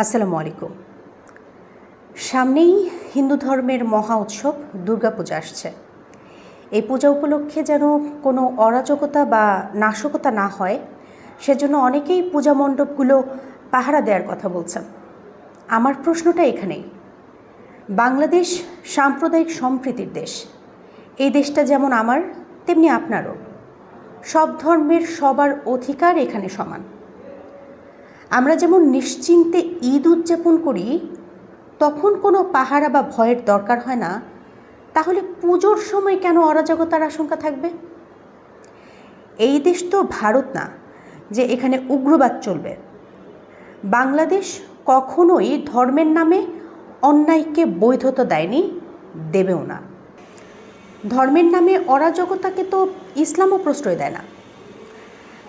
আসসালামু আলাইকুম। সামনেই হিন্দু ধর্মের মহা উৎসব দুর্গাপূজা আসছে। এই পূজা উপলক্ষে যেন কোনো অরাজকতা বা নাশকতা না হয়, সেজন্য অনেকেই পূজা মণ্ডপগুলো পাহারা দেওয়ার কথা বলছেন। আমার প্রশ্নটা এখানেই। বাংলাদেশ সাম্প্রদায়িক সম্প্রীতির দেশ। এই দেশটা যেমন আমার, তেমনি আপনারও। সব ধর্মের সবার অধিকার এখানে সমান। আমরা যেমন নিশ্চিন্তে ঈদ উদযাপন করি, তখন কোনো পাহারা বা ভয়ের দরকার হয় না। তাহলে পুজোর সময় কেন অরাজকতার আশঙ্কা থাকবে? এই দেশ তো ভারত না, যে এখানে উগ্রবাদ চলবে। বাংলাদেশ কখনোই ধর্মের নামে অন্যায়কে বৈধতা দেয়নি, দেবেও না। ধর্মের নামে অরাজকতাকে তো ইসলামও প্রশ্রয় দেয় না।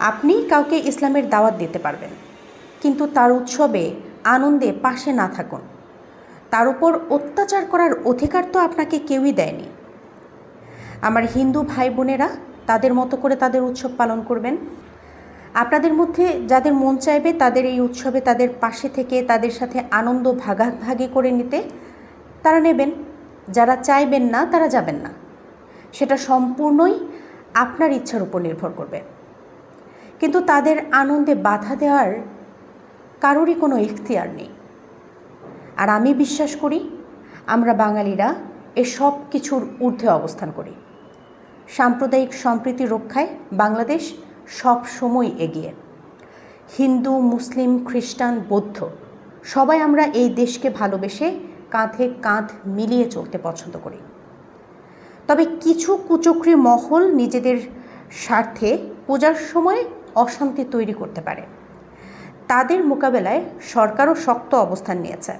আপনি কাউকে ইসলামের দাওয়াত দিতে পারবেন। কিন্তু তার উৎসবে আনন্দে পাশে না থাকুন। তার উপর অত্যাচার করার অধিকার তো আপনাকে কেউই দেয়নি। আমার হিন্দু ভাই বোনেরা, তাদের মতো করে তাদের উৎসব পালন করবেন। আপনাদের মধ্যে যাদের মন চাইবে তাদের এই উৎসবে তাদের পাশে থেকে তাদের সাথে আনন্দ ভাগাভাগি করে নিতে তারা নেবেন। যারা চাইবেন না তারা যাবেন না। সেটা সম্পূর্ণই আপনার ইচ্ছার উপর নির্ভর করবে। কিন্তু তাদের আনন্দে বাধা দেওয়ার কারোরই কোনো ইখতিয়ার নেই। আর আমি বিশ্বাস করি, আমরা বাঙালিরা এ সব কিছুর ঊর্ধ্বে অবস্থান করি। সাম্প্রদায়িক সম্প্রীতি রক্ষায় বাংলাদেশ সব সময় এগিয়ে। হিন্দু, মুসলিম, খ্রিস্টান, বৌদ্ধ, সবাই আমরা এই দেশকে ভালোবেসে কাঁধে কাঁধ মিলিয়ে চলতে পছন্দ করি। তবে কিছু কুচক্রী মহল নিজেদের স্বার্থে পূজার সময় অশান্তি তৈরি করতে পারে। তাদের মোকাবেলায় সরকারও শক্ত অবস্থান নিয়েছে।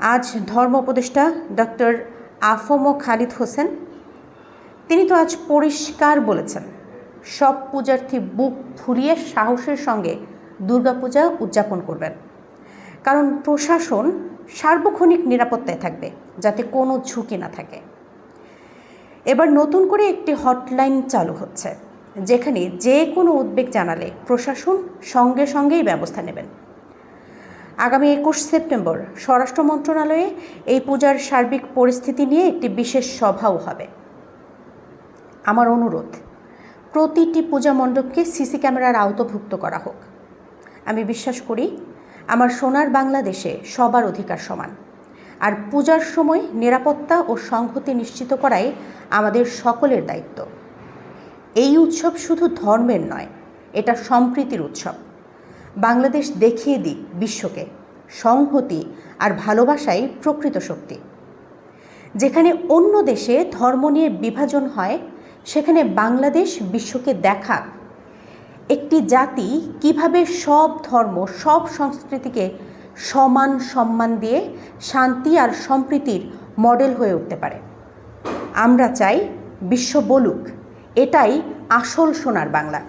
আজ ধর্ম উপদেষ্টা ডক্টর আফম খালিদ হোসেন, তিনি তো আজ পরিষ্কার বলেছেন, সব পূজার্থী বুক ফুলিয়ে সাহসের সঙ্গে দুর্গাপূজা উদযাপন করবেন। কারণ প্রশাসন সার্বক্ষণিক নিরাপত্তায় থাকবে, যাতে কোনো ঝুঁকি না থাকে। এবার নতুন করে একটি হটলাইন চালু হচ্ছে। যেখানে যে কোনো উদ্বেগ জানালে প্রশাসন সঙ্গে সঙ্গেই ব্যবস্থা নেবেন। আগামী একুশ সেপ্টেম্বর স্বরাষ্ট্র মন্ত্রণালয়ে এই পূজার সার্বিক পরিস্থিতি নিয়ে একটি বিশেষ সভাও হবে। আমার অনুরোধ, প্রতিটি পূজা মণ্ডপকে সিসি ক্যামেরার আওতভুক্ত করা হোক। আমি বিশ্বাস করি, আমার সোনার বাংলাদেশে সবার অধিকার সমান। আর পূজার সময় নিরাপত্তা ও সংহতি নিশ্চিত করাই আমাদের সকলের দায়িত্ব। এই উৎসব শুধু ধর্মের নয়, এটা সম্প্রীতির উৎসব। বাংলাদেশ দেখিয়ে দিক বিশ্বকে, সংহতি আর ভালোবাসাই প্রকৃত শক্তি। যেখানে অন্য দেশে ধর্ম নিয়ে বিভাজন হয়, সেখানে বাংলাদেশ বিশ্বকে দেখাক। একটি জাতি কীভাবে সব ধর্ম, সব সংস্কৃতিকে সমান সম্মান দিয়ে শান্তি আর সম্প্রীতির মডেল হয়ে উঠতে পারে। আমরা চাই বিশ্ব বলুক। এটাই আসল সোনার বাংলা।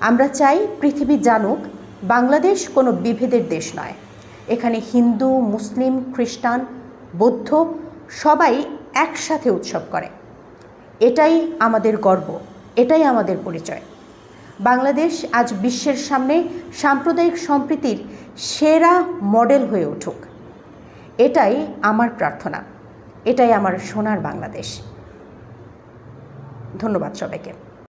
আমরা চাই পৃথিবী জানুক, বাংলাদেশ কোনো বিভেদের দেশ নয়। এখানে হিন্দু, মুসলিম, খ্রিস্টান, বৌদ্ধ সবাই একসাথে উৎসব করে। এটাই আমাদের গর্ব, এটাই আমাদের পরিচয়। বাংলাদেশ আজ বিশ্বের সামনে সাম্প্রদায়িক সম্প্রীতির সেরা মডেল হয়ে উঠুক। এটাই আমার প্রার্থনা, এটাই আমার সোনার বাংলাদেশ। ধন্যবাদ সবাইকে।